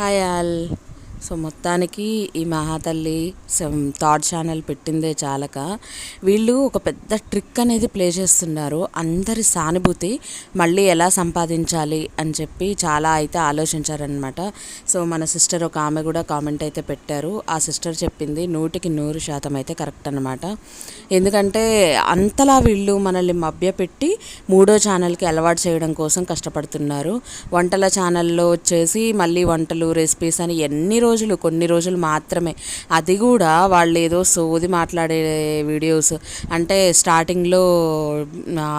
Hi all so మొత్తానికి ఈ మహాతల్లి థర్డ్ ఛానల్ పెట్టిందే చాలక. వీళ్ళు ఒక పెద్ద ట్రిక్ అనేది ప్లే చేస్తున్నారు. అందరి సానుభూతి మళ్ళీ ఎలా సంపాదించాలి అని చెప్పి చాలా అయితే ఆలోచించారనమాట సో మన సిస్టర్ ఒక ఆమె కూడా కామెంట్ అయితే పెట్టారు. ఆ సిస్టర్ చెప్పింది నూటికి నూరు శాతం అయితే కరెక్ట్ అనమాట ఎందుకంటే అంతలా వీళ్ళు మనల్ని మభ్యపెట్టి మూడో ఛానల్కి అలవాటు చేయడం కోసం కష్టపడుతున్నారు. వంటల ఛానల్లో వచ్చేసి మళ్ళీ వంటలు రెసిపీస్ అని ఎన్ని రోజులు కొన్ని రోజులు మాత్రమే. అది కూడా వాళ్ళు ఏదో సోది మాట్లాడే వీడియోస్. అంటే స్టార్టింగ్లో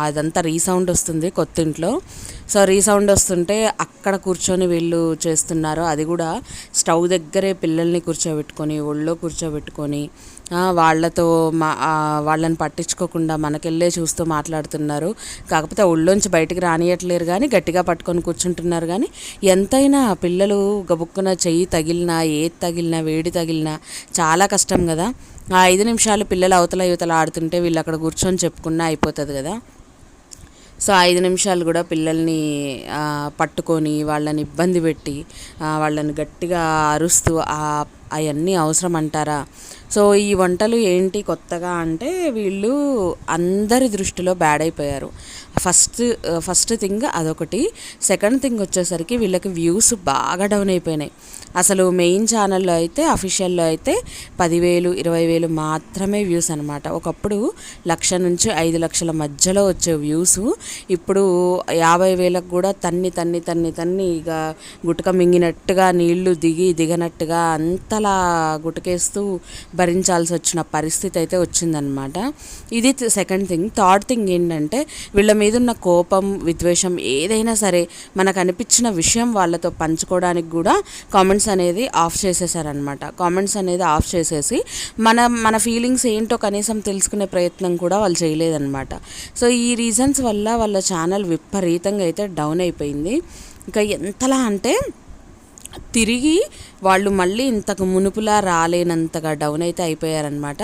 అదంతా రీసౌండ్ వస్తుంది కొత్త ఇంట్లో సో రీసౌండ్ వస్తుంటే అక్కడ కూర్చొని వీళ్ళు చేస్తున్నారు. అది కూడా స్టవ్ దగ్గరే పిల్లల్ని కూర్చోబెట్టుకొని ఒళ్ళో కూర్చోబెట్టుకొని వాళ్ళతో మా వాళ్ళని పట్టించుకోకుండా మనకెళ్ళే చూస్తూ మాట్లాడుతున్నారు. కాకపోతే ఒళ్ళోంచి బయటికి రానియట్లేరు కానీ గట్టిగా పట్టుకొని కూర్చుంటున్నారు కానీ ఎంతైనా పిల్లలు గబుక్కున చెయ్యి తగిలినా ఏది తగిలినా వేడి తగిలినా చాలా కష్టం కదా. ఆ ఐదు నిమిషాలు పిల్లలు అవతల యువతలు ఆడుతుంటే వీళ్ళు అక్కడ కూర్చొని చెప్పుకున్నా అయిపోతుంది కదా. సో ఐదు నిమిషాలు కూడా పిల్లల్ని పట్టుకొని వాళ్ళని ఇబ్బంది పెట్టి వాళ్ళని గట్టిగా అరుస్తూ ఆ అవన్నీ అవసరం అంటారా సో ఈ వంటలు ఏంటి కొత్తగా అంటే వీళ్ళు అందరి దృష్టిలో బ్యాడ్ అయిపోయారు. ఫస్ట్ ఫస్ట్ థింగ్ అదొకటి. సెకండ్ థింగ్ వచ్చేసరికి వీళ్ళకి వ్యూస్ బాగా డౌన్ అయిపోయినాయి. అసలు మెయిన్ ఛానల్లో అయితే అఫీషియల్లో అయితే పదివేలు ఇరవై వేలు మాత్రమే వ్యూస్ అనమాట ఒకప్పుడు లక్ష నుంచి ఐదు లక్షల మధ్యలో వచ్చే వ్యూస్ ఇప్పుడు యాభై వేలకు కూడా తన్ని తన్ని తన్ని తన్ని ఇక గుటక మింగినట్టుగా నీళ్ళు దిగి దిగనట్టుగా అలా గుటకేస్తూ భరించాల్సి వచ్చిన పరిస్థితి అయితే వచ్చిందనమాట ఇది సెకండ్ థింగ్ థర్డ్ థింగ్ ఏంటంటే వీళ్ళ మీద ఉన్న కోపం విద్వేషం ఏదైనా సరే మనకు అనిపించిన విషయం వాళ్ళతో పంచుకోవడానికి కూడా కామెంట్స్ అనేది ఆఫ్ చేసేసారనమాట కామెంట్స్ అనేది ఆఫ్ చేసేసి మన మన ఫీలింగ్స్ ఏంటో కనీసం తెలుసుకునే ప్రయత్నం కూడా వాళ్ళు చేయలేదన్నమాట. సో ఈ రీజన్స్ వల్ల వాళ్ళ ఛానల్ విపరీతంగా అయితే డౌన్ అయిపోయింది. ఇంకా ఎంతలా అంటే తిరిగి వాళ్ళు మళ్ళీ ఇంతకు మునుపులా రాలేనంతగా డౌన్ అయితే అయిపోయారనమాట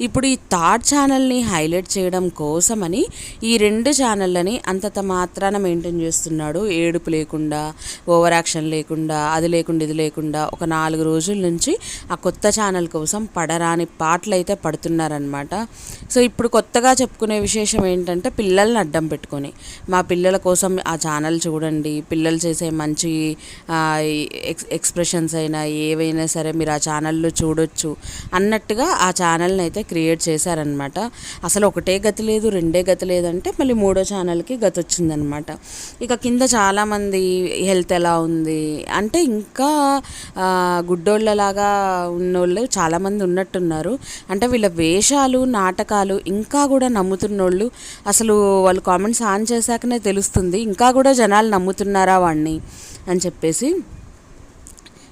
ఇప్పుడు ఈ థర్డ్ ఛానల్ని హైలైట్ చేయడం కోసమని ఈ రెండు ఛానళ్ళని అంతత మాత్రాన మెయింటైన్ చేస్తున్నాడు. ఏడుపు లేకుండా ఓవర్ యాక్షన్ లేకుండా అది లేకుండా ఇది లేకుండా ఒక నాలుగు రోజుల నుంచి ఆ కొత్త ఛానల్ కోసం పడరాని పాటలు అయితే పడుతున్నారనమాట సో ఇప్పుడు కొత్తగా చెప్పుకునే విశేషం ఏంటంటే పిల్లల్ని అడ్డం పెట్టుకొని మా పిల్లల కోసం ఆ ఛానల్ చూడండి పిల్లలు చేసే మంచి ఎక్స్ ఎక్స్ప్రెషన్స్ అయినా ఏవైనా సరే మీరు ఆ ఛానల్లో చూడొచ్చు అన్నట్టుగా ఆ ఛానల్ని అయితే క్రియేట్ చేశారనమాట అసలు ఒకటే గతి లేదు రెండే గతి లేదంటే మళ్ళీ మూడో ఛానల్కి గతి వచ్చిందనమాట ఇక కింద చాలామంది హెల్త్ ఎలా ఉంది అంటే ఇంకా గుడ్డోళ్ళలాగా ఉన్నోళ్ళు చాలామంది ఉన్నట్టున్నారు. అంటే వీళ్ళ వేషాలు నాటకాలు ఇంకా కూడా నమ్ముతున్నోళ్ళు అసలు వాళ్ళు కామెంట్స్ ఆన్ చేశాకనే తెలుస్తుంది. ఇంకా కూడా జనాలు నమ్ముతున్నారా వాడిని అని చెప్పేసి.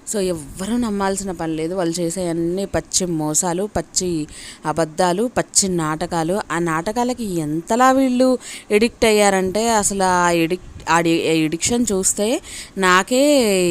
సో ఎవ్వరూ నమ్మాల్సిన పని లేదు. వాళ్ళు చేసే అన్ని పచ్చి మోసాలు పచ్చి అబద్ధాలు పచ్చి నాటకాలు. ఆ నాటకాలకి ఎంతలా వీళ్ళు ఎడిక్ట్ అయ్యారంటే అసలు ఆ ఎడిక్ట్ ఆ ఎడిక్షన్ చూస్తే నాకే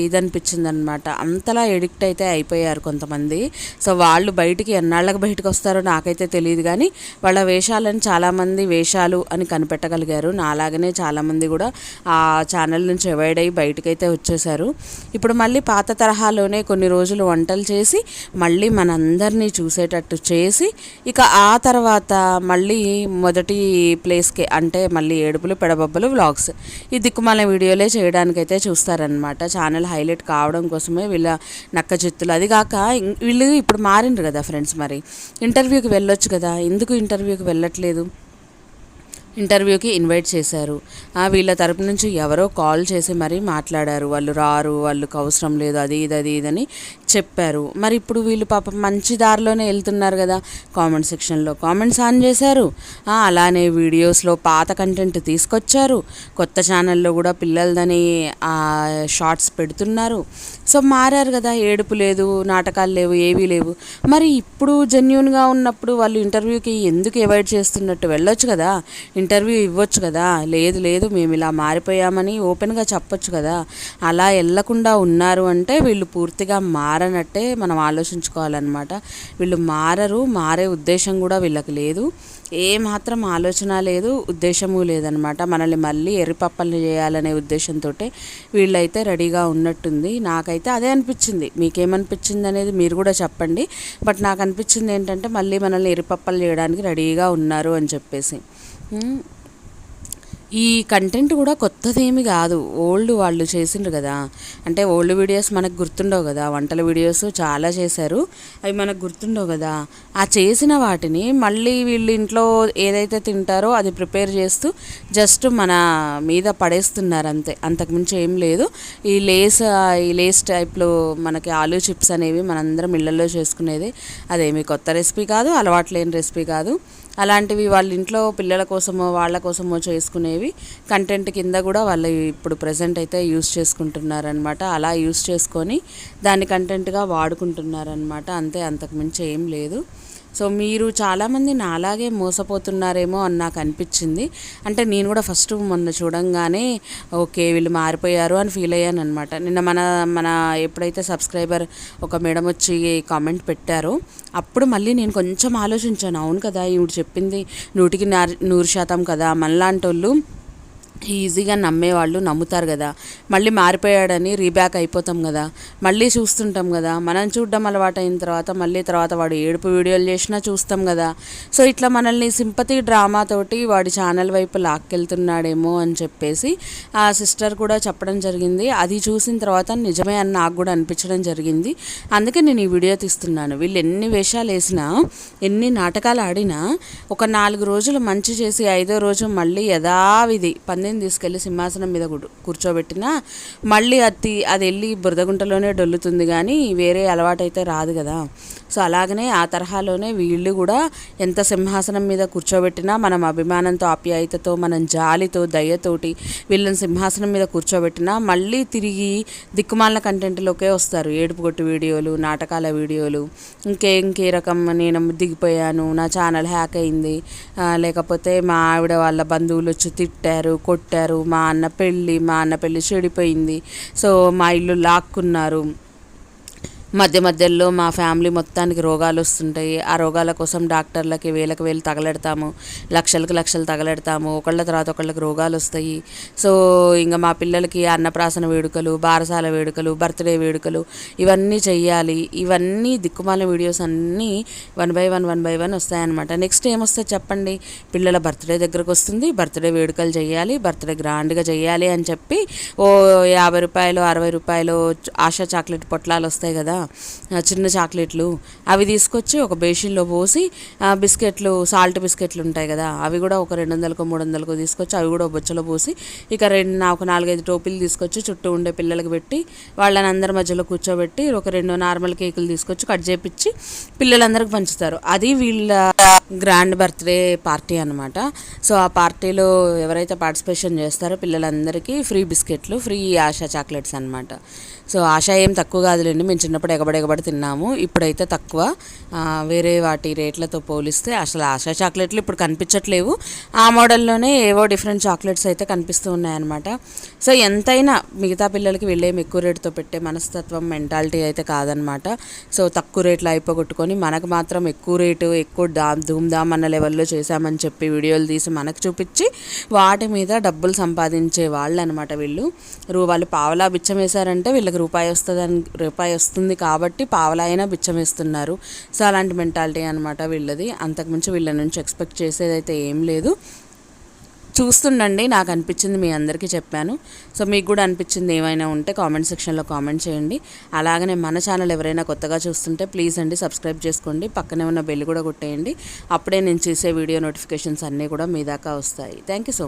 ఇది అనిపించింది అనమాట అంతలా ఎడిక్ట్ అయితే అయిపోయారు కొంతమంది. సో వాళ్ళు బయటికి ఎన్నాళ్ళకి బయటకు వస్తారో నాకైతే తెలియదు కానీ వాళ్ళ వేషాలను చాలామంది వేషాలు అని కనిపెట్టగలిగారు. నాలాగనే చాలామంది కూడా ఆ ఛానల్ నుంచి అవాయిడ్ అయ్యి బయటకైతే వచ్చేసారు ఇప్పుడు మళ్ళీ పాత తరహాలోనే కొన్ని రోజులు వంటలు చేసి మళ్ళీ మనందరినీ చూసేటట్టు చేసి ఇక ఆ తర్వాత మళ్ళీ మొదటి ప్లేస్కి అంటే మళ్ళీ ఏడుపులు పెడబొబ్బలు వ్లాగ్స్. దిక్కుమాల వీడియోలే చేయడానికైతే చూస్తారనమాట ఛానల్ హైలైట్ కావడం కోసమే వీళ్ళ నక్క చిత్తులు అది కాక వీళ్ళు ఇప్పుడు మారిండ్రు కదా ఫ్రెండ్స్ మరి. ఇంటర్వ్యూకి వెళ్ళొచ్చు కదా. ఎందుకు ఇంటర్వ్యూకి వెళ్ళట్లేదు? ఇంటర్వ్యూకి ఇన్వైట్ చేశారు. వీళ్ళ తరపు నుంచి ఎవరో కాల్ చేసి మరీ మాట్లాడారు. వాళ్ళు రారు వాళ్ళకి అవసరం లేదు అది ఇది అది ఇదని చెప్పారు. మరి ఇప్పుడు వీళ్ళు పాప మంచి దారిలోనే వెళ్తున్నారు కదా కామెంట్ సెక్షన్లో. కామెంట్స్ ఆన్ చేశారు. అలానే వీడియోస్లో పాత కంటెంట్ తీసుకొచ్చారు. కొత్త ఛానల్లో కూడా పిల్లలదని షార్ట్స్ పెడుతున్నారు. సో మారారు కదా ఏడుపు లేదు నాటకాలు లేవు ఏవీ లేవు. మరి ఇప్పుడు జెన్యున్గా ఉన్నప్పుడు వాళ్ళు ఇంటర్వ్యూకి ఎందుకు అవాయిడ్ చేస్తున్నట్టు వెళ్ళొచ్చు కదా? ఇంటర్వ్యూ ఇవ్వచ్చు కదా? లేదు లేదు మేము ఇలా మారిపోయామని ఓపెన్గా చెప్పొచ్చు కదా? అలా వెళ్ళకుండా ఉన్నారు అంటే వీళ్ళు పూర్తిగా మారనట్టే మనం ఆలోచించుకోవాలన్నమాట. వీళ్ళు మారరు మారే ఉద్దేశం కూడా వీళ్ళకి లేదు. ఏ మాత్రం ఆలోచన లేదు ఉద్దేశము లేదనమాట మనల్ని మళ్ళీ ఎర్రిపప్పల్ని చేయాలనే ఉద్దేశంతో వీళ్ళైతే రెడీగా ఉన్నట్టుంది. నాకైతే అదే అనిపించింది. మీకేమనిపించింది అనేది మీరు కూడా చెప్పండి. బట్ నాకు అనిపించింది ఏంటంటే మళ్ళీ మనల్ని ఎర్రిపప్పలు చేయడానికి రెడీగా ఉన్నారు అని చెప్పేసి. ఈ కంటెంట్ కూడా కొత్తదేమి కాదు. ఓల్డ్ వాళ్ళు చేసిండ్రు కదా. అంటే ఓల్డ్ వీడియోస్ మనకు గుర్తుండవు కదా. వంటల వీడియోస్ చాలా చేశారు. అవి మనకు గుర్తుండవు కదా. ఆ చేసిన వాటిని మళ్ళీ వీళ్ళు ఇంట్లో ఏదైతే తింటారో అది ప్రిపేర్ చేస్తూ జస్ట్ మన మీద పడేస్తున్నారు అంతే. అంతకుమించి ఏం లేదు. ఈ లేస్ ఈ లేస్ టైప్లో మనకి ఆలూ చిప్స్ అనేవి మనందరం ఇళ్ళలో చేసుకునేది. అదేమి కొత్త రెసిపీ కాదు. అలవాటు లేని రెసిపీ కాదు. అలాంటివి వాళ్ళ ఇంట్లో పిల్లల కోసమో వాళ్ళ కోసమో చేసుకునేవి. కంటెంట్ కింద కూడా వాళ్ళు ఇప్పుడు ప్రజెంట్ అయితే యూస్ చేసుకుంటున్నారనమాట అలా యూస్ చేసుకొని దాన్ని కంటెంట్గా వాడుకుంటున్నారనమాట అంతే అంతకుమించి ఏం లేదు. సో మీరు చాలామంది నాలాగే మోసపోతున్నారేమో అని నాకు అనిపించింది. అంటే నేను కూడా ఫస్ట్ మొన్న చూడంగానే ఓకే వీళ్ళు మారిపోయారు అని ఫీల్ అయ్యాను అనమాట నిన్న మన మన ఎప్పుడైతే సబ్స్క్రైబర్ ఒక మేడం వచ్చి కామెంట్ పెట్టారో అప్పుడు మళ్ళీ నేను కొంచెం ఆలోచించాను. అవును కదా ఈవిడ చెప్పింది నూటికి నూరు శాతం కదా మనలాంటి వాళ్ళు ఈజీగా నమ్మేవాళ్ళు నమ్ముతారు కదా. మళ్ళీ మారిపోయాడని రీబ్యాక్ అయిపోతాం కదా. మళ్ళీ చూస్తుంటాం కదా. మనం చూడడం అలవాటు అయిన తర్వాత మళ్ళీ తర్వాత వాడు ఏడుపు వీడియోలు చేసినా చూస్తాం కదా. సో ఇట్లా మనల్ని సింపతి డ్రామాతోటి వాడి ఛానల్ వైపు లాక్కెళ్తున్నాడేమో అని చెప్పేసి ఆ సిస్టర్ కూడా చెప్పడం జరిగింది. అది చూసిన తర్వాత నిజమే అని నాకు కూడా అనిపించడం జరిగింది. అందుకే నేను ఈ వీడియో తీస్తున్నాను. వీళ్ళు ఎన్ని వేషాలు వేసినా ఎన్ని నాటకాలు ఆడినా ఒక నాలుగు రోజులు మంచి చేసి ఐదో రోజు మళ్ళీ యథావిధి పంది తల్లిని తీసుకెళ్ళి సింహాసనం మీద కూర్చోబెట్టినా మళ్ళీ అత్తి అది వెళ్ళి బురదగుంటలోనే డొల్లుతుంది కానీ వేరే అలవాటైతే రాదు కదా. సో అలాగనే ఆ తరహాలోనే వీళ్ళు కూడా ఎంత సింహాసనం మీద కూర్చోబెట్టినా మనం అభిమానంతో ఆప్యాయతతో మనం జాలితో దయతోటి వీళ్ళని సింహాసనం మీద కూర్చోబెట్టినా మళ్ళీ తిరిగి దిక్కుమాల కంటెంట్లోకే వస్తారు. ఏడుపు కొట్టు వీడియోలు నాటకాల వీడియోలు ఇంకే ఇంకే రకం నేను దిగిపోయాను నా ఛానల్ హ్యాక్ అయింది లేకపోతే మా ఆవిడ వాళ్ళ బంధువులు వచ్చి తిట్టారు కొట్టారు మా అన్న పెళ్ళి మా అన్న పెళ్ళి చెడిపోయింది. సో మా ఇల్లు లాక్కున్నారు. మధ్య మధ్యలో మా ఫ్యామిలీ మొత్తానికి రోగాలు వస్తుంటాయి. ఆ రోగాల కోసం డాక్టర్లకి వేలకు వేలు తగలెడతాము. లక్షలకు లక్షలు తగలెడతాము. ఒకళ్ళ తర్వాత ఒకళ్ళకి రోగాలు వస్తాయి. సో ఇంకా మా పిల్లలకి అన్నప్రాసన వేడుకలు బారసాల వేడుకలు బర్త్డే వేడుకలు ఇవన్నీ చెయ్యాలి. ఇవన్నీ దిక్కుమాల వీడియోస్ అన్నీ one by one one by one వస్తాయన్నమాట. నెక్స్ట్ ఏమొస్తే చెప్పండి? పిల్లల బర్త్డే దగ్గరకు వస్తుంది. బర్త్డే వేడుకలు చేయాలి బర్త్డే గ్రాండ్గా చేయాలి అని చెప్పి ఓ యాభై రూపాయలు అరవై రూపాయలు ఆశా చాక్లెట్ పొట్లాలు వస్తాయి కదా. చిన్న చాక్లెట్లు అవి తీసుకొచ్చి ఒక బేషన్లో పోసి బిస్కెట్లు సాల్ట్ బిస్కెట్లు ఉంటాయి కదా అవి కూడా ఒక రెండు వందలకు మూడు వందలకు తీసుకొచ్చి అవి కూడా బొచ్చలో పోసి ఇక రెండు ఒక నాలుగైదు టోపీలు తీసుకొచ్చి చుట్టూ ఉండే పిల్లలకి పెట్టి వాళ్ళని అందరి మధ్యలో కూర్చోబెట్టి ఒక రెండు నార్మల్ కేకులు తీసుకొచ్చి కట్ చేపించి పిల్లలందరికి పంచుతారు. అది వీళ్ళ గ్రాండ్ బర్త్డే పార్టీ అనమాట సో ఆ పార్టీలో ఎవరైతే పార్టిసిపేషన్ చేస్తారో పిల్లలందరికీ ఫ్రీ బిస్కెట్లు ఫ్రీ ఆశా చాక్లెట్స్ అనమాట సో ఆశ ఏం తక్కువ కాదులేండి. మేము చిన్నప్పుడు ఎగబడి ఎగబడి తిన్నాము. ఇప్పుడైతే తక్కువ. వేరే వాటి రేట్లతో పోలిస్తే అసలు ఆశా చాక్లెట్లు ఇప్పుడు కనిపించట్లేవు. ఆ మోడల్లోనే ఏవో డిఫరెంట్ చాక్లెట్స్ అయితే కనిపిస్తూ ఉన్నాయన్నమాట. సో ఎంతైనా మిగతా పిల్లలకి వెళ్ళేం ఎక్కువ రేటుతో పెట్టే మనస్తత్వం మెంటాలిటీ అయితే కాదనమాట సో తక్కువ రేట్లు అయిపోగొట్టుకొని మనకు మాత్రం ఎక్కువ రేటు ఎక్కువ దా ధూమ్ధామ్ అన్న లెవెల్లో చేశామని చెప్పి వీడియోలు తీసి మనకు చూపించి వాటి మీద డబ్బులు సంపాదించే వాళ్ళు. అనమాట వీళ్ళు వాళ్ళు పావలా బిచ్చం వేశారంటే వీళ్ళకి రూపాయి వస్తుందని రూపాయి వస్తుంది కాబట్టి పావలైనా బిచ్చమేస్తున్నారు. సో అలాంటి మెంటాలిటీ అనమాట వీళ్ళది. అంతకుమించి వీళ్ళ నుంచి ఎక్స్పెక్ట్ చేసేదైతే ఏం లేదు. చూస్తుండండి నాకు అనిపించింది మీ అందరికీ చెప్పాను. సో మీకు కూడా అనిపించింది ఏమైనా ఉంటే కామెంట్ సెక్షన్లో కామెంట్ చేయండి. అలాగనే మన ఛానల్ ఎవరైనా కొత్తగా చూస్తుంటే ప్లీజ్ అండి సబ్స్క్రైబ్ చేసుకోండి. పక్కనే ఉన్న బెల్ కూడా కొట్టేయండి. అప్పుడే నేను చేసే వీడియో నోటిఫికేషన్స్ అన్నీ కూడా మీ దాకా వస్తాయి. Thank you so